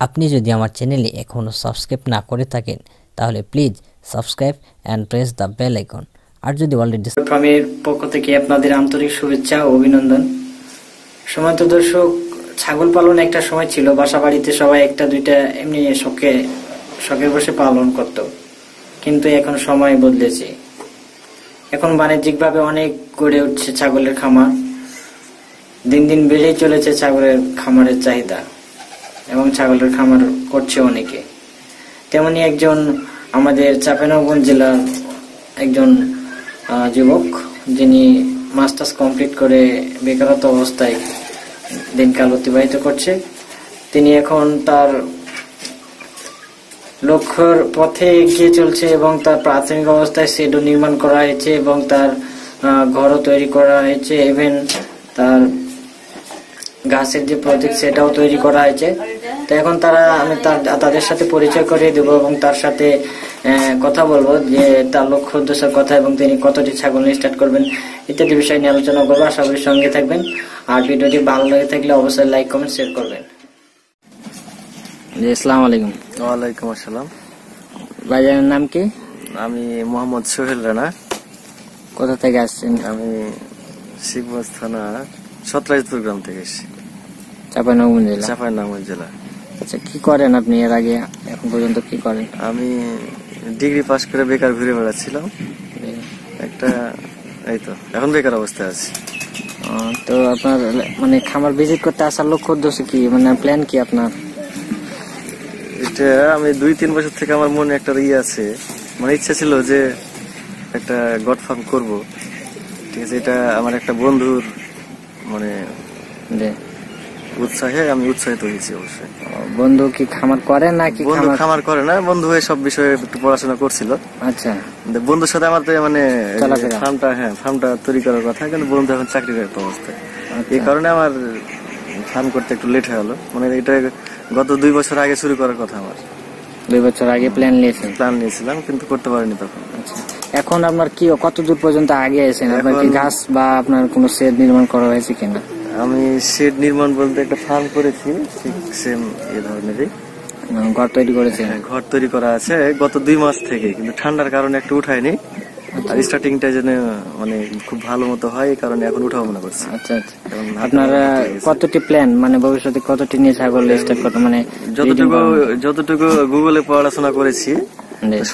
আপনি যদি আমার চ্যানেলে এখনও সাবস্ক্রাইব না করে থাকেন, তাহলে please subscribe and press the bell icon. আর যদি অলরেডি ফার্মের পক্ষ থেকে আপনাদের আন্তরিক শুভেচ্ছা ও অভিনন্দন। সমান্ত দর্শক, ছাগল পালন একটা সময় ছিল বাসা বাড়িতে সবাই একটা দুইটা এমনি শখে শখের বসে পালন করত। কিন্তু এখন সময় বদলেছে। এখন বাণিজ্যিকভাবে অনেক গড়ে উঠছে ছাগলের খামার। দিন দিন বেড়েই চলেছে ছাগলের খামারের চাহিদা। এবং ছাগলের খামার করছে অনেকে। তেমনি একজন আমাদের চাঁপাইনবাবগঞ্জ জেলার একজন যুবক, যিনি মাস্টার্স কমপ্লিট করে বেকারত্ব অবস্থায় দিনকাল অতিবাহিত করছে। তিনি এখন তার লক্ষ্যর পথে এগিয়ে চলছে এবং তার প্রাথমিক অবস্থায় শেডও নির্মাণ করা হয়েছে এবং তার ঘরও তৈরি করা হয়েছে। ইভেন তার গাছের যে প্রজেক্ট সেটাও তৈরি করা হয়েছে। তো এখন তারা আমি তাদের সাথে পরিচয় করিয়ে দেবো এবং তার সাথে কথা বলব যে তার লক্ষ্য উদ্দেশ্যের কথা এবং তিনি কতটি ছাগল নিয়ে স্টার্ট করবেন ইত্যাদি বিষয় নিয়ে আলোচনা করব। আশা করি সঙ্গে থাকবেন। আর ভিডিওটি ভালো লাগে থাকলে অবশ্যই লাইক কমেন্ট শেয়ার করবেন। জি আসসালামু আলাইকুম। ওয়ালাইকুম আসসালাম। ভাইজানের নাম কি? আমি মোহাম্মদ সোহেল রানা। কোথা থেকে আসছেন? আমি শিবগঞ্জ থানা সতরাজপুর গ্রাম থেকে এসেছি। চাপানগঞ্জ জেলা। চাঁপাইনবাবগঞ্জ জেলা। আচ্ছা কি করেন আপনি এর আগে এখন পর্যন্ত কি করেন? আমি ডিগ্রি পাশ করে বেকার ঘুরে বেড়াচ্ছিলাম। একটা এই তো এখন বেকার অবস্থায় আছি। তো আপনার মানে খামার ভিজিট করতে আসার লক্ষ্য উদ্দেশ্য কি? মানে প্ল্যান কি আপনার? এটা আমি দুই তিন বছর থেকে আমার মনে একটা ইয়ে আছে। মানে ইচ্ছা ছিল যে একটা গড ফার্ম করব। ঠিক আছে এটা আমার একটা বন্ধুর মানে উৎসাহে আমি উৎসাহিত হয়েছি অবশ্যই। বন্ধু কি খামার করে নাকি বন্ধু খামার করে না বন্ধু হয়ে সব বিষয়ে একটু পড়াশোনা করছিল। আচ্ছা। বন্ধুর সাথে আমার তো মানে ফার্মটা হ্যাঁ ফার্মটা তৈরি করার কথা কিন্তু বন্ধু এখন চাকরির একটা অবস্থায় আচ্ছা। এই কারণে আমার ফার্ম করতে একটু লেট হয়ে গেলো। মানে এটা গত দুই বছর আগে শুরু করার কথা আমার। দুই বছর আগে প্ল্যান নিয়েছেন? প্ল্যান নিয়েছিলাম কিন্তু করতে পারিনি তখন। আচ্ছা। এখন আপনার কি কত দূর পর্যন্ত আগে এসেছেন আপনার কি গাছ বা আপনার কোনো শেড নির্মাণ করা হয়েছে কিনা? আমি শেড নির্মাণ বলতে একটা ফার্ম করেছি ঠিক সেম এ ধরনেরই। উম, ঘর তৈরি করেছেন হ্যাঁ, ঘর তৈরি করা আছে গত দুই মাস থেকে কিন্তু ঠান্ডার কারণে একটু উঠায়নি। আর স্টার্টিংটা যেন মানে খুব ভালো মতো হয় এই কারণে এখন উঠাও মনে করছি আচ্ছা আচ্ছা। আপনার কতটি প্ল্যান মানে ভবিষ্যতে কতটি নিয়ে ছাগল স্টার্ট করতে মানে যতটুকু যতটুকু গুগলে পড়াশোনা করেছি।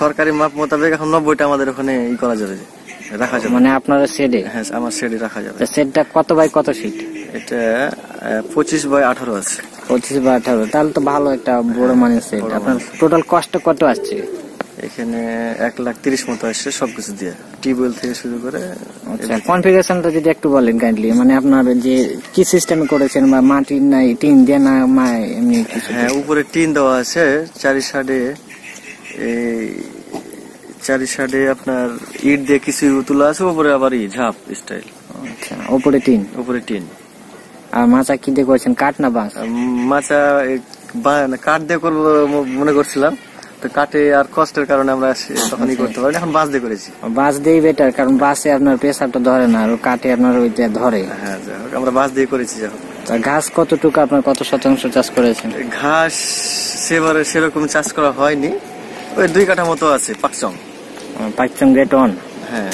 সরকারি মাপ মোতাবেক এখন নব্বইটা আমাদের ওখানে ই করা যাবে। রাখা যাবে। মানে আপনার শেডে হ্যাঁ আমার শেডে রাখা যাবে। শেডটা কত বাই কত ফিট এটা পঁচিশ বাই আঠারো আছে। পঁচিশ বা আঠারো। তাহলে তো ভালো একটা বড় মানের সেট আপনার টোটাল কষ্ট কত আসছে? এখানে এক লাখ তিরিশ মতো আসছে সবকিছু দিয়ে। টিউবওয়েল থেকে শুরু করে আচ্ছা কনফিগারেশনটা যদি একটু বলেন কাইন্ডলি মানে আপনার যে কি সিস্টেমে করেছেন বা মাটির নাই টিন দিয়ে না এমনি হ্যাঁ উপরে টিন দেওয়া আছে চারি সাইডে এই চারি সাইডে আপনার ইট দিয়ে কিছু তোলা আছে উপরে আবার ই ঝাপ স্টাইল আচ্ছা উপরে টিন? উপরে টিন। আর মাচা কি দিয়ে করেছেন? কাঠ না বাঁশ? মাচা কাঠ দিয়ে করব মনে করছিলাম। তো কাঠে আর কষ্টের কারণে আমরা তখনই করতে পারি এখন বাঁশ দিয়ে করেছি। বাঁশ দিয়েই বেটার কারণ বাসে আপনার প্রেসারটা ধরে না আর কাঠে আপনার ওইটা ধরে। হ্যাঁ আমরা বাঁশ দিয়ে করেছি তা ঘাস কতটুকু আপনার কত শতাংশ চাষ করেছেন? ঘাস সেবারে সেরকম চাষ করা হয়নি। ওই দুই কাঠা মতো আছে পাকচং। পাঁচচং গ্রেট ওয়ান হ্যাঁ।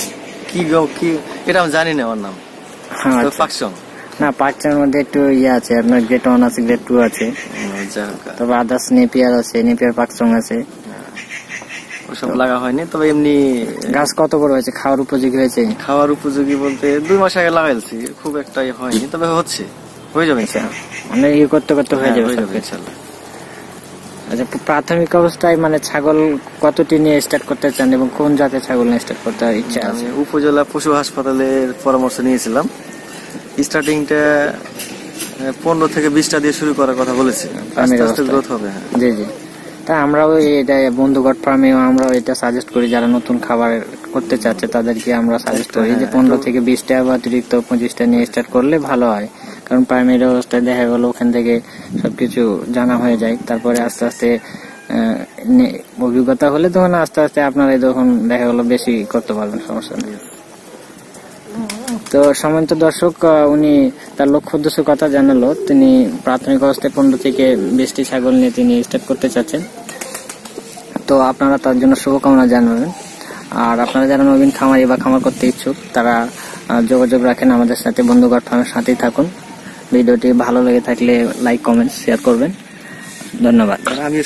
কি গো- কি এটা আমি জানি না আমার নাম। তো পাকচং না পাঁচচং মধ্যে একটু ইয়ে আছে আপনার গ্রেট ওয়ান আছে গ্রেট টু আছে। তবে আদার্স নেপিয়ার আছে নেপিয়ার পাঁচচং আছে। ওসব লাগা হয়নি তবে এমনি গাছ কত বড় হয়েছে? খাওয়ার উপযোগী হয়েছে? খাওয়ার উপযোগী বলতে দুই মাস আগে লাগাইছি খুব একটা ইয়ে হয়নি তবে হচ্ছে হয়ে যাবে। মানে ইয়ে করতে করতে হয়ে হ্যাঁ, যাবে হয়ে যাবে সবকিছু। আচ্ছা প্রাথমিক অবস্থায় মানে ছাগল কতটি নিয়ে স্টার্ট করতে চান এবং কোন জাতের ছাগল নিয়ে স্টার্ট করতে ইচ্ছা আছে? উপজেলা পশু হাসপাতালের পরামর্শ নিয়েছিলাম। স্টার্টিংটা পনেরো থেকে বিশটা দিয়ে শুরু করার কথা বলেছি। আস্তে আস্তে গ্রোথ হবে হ্যাঁ। জি জি। তা আমরাও এটা বন্ধুগট ফার্মে আমরাও এটা সাজেস্ট করি যারা নতুন খাবার করতে চাচ্ছে তাদেরকে আমরা সাজেস্ট করি যে হ্যাঁ, পনেরো থেকে বিশটা বা অতিরিক্ত পঁচিশটা নিয়ে স্টার্ট করলে ভালো হয়। কারণ প্রাইমারি অবস্থায় দেখা গেল ওখান থেকে সবকিছু জানা হয়ে যায়। তারপরে আস্তে আস্তে অভিজ্ঞতা হলে তখন আস্তে আস্তে আপনারা তখন দেখা গেলো বেশি করতে পারবেন, সমস্যা নেই। তো সম্মানিত দর্শক উনি তার লক্ষ্য উদ্দেশ্য কথা জানালো। তিনি প্রাথমিক অবস্থায় পনেরো থেকে বিশটি ছাগল নিয়ে তিনি স্টার্ট করতে চাচ্ছেন। তো আপনারা তার জন্য শুভকামনা জানাবেন। আর আপনারা যারা নবীন খামারি বা খামার করতে ইচ্ছুক, তারা যোগাযোগ রাখেন আমাদের সাথে বন্ধুঘর ফার্মের সাথেই থাকুন। ভিডিওটি ভালো লেগে থাকলে লাইক কমেন্ট শেয়ার করবেন। ধন্যবাদ। আমি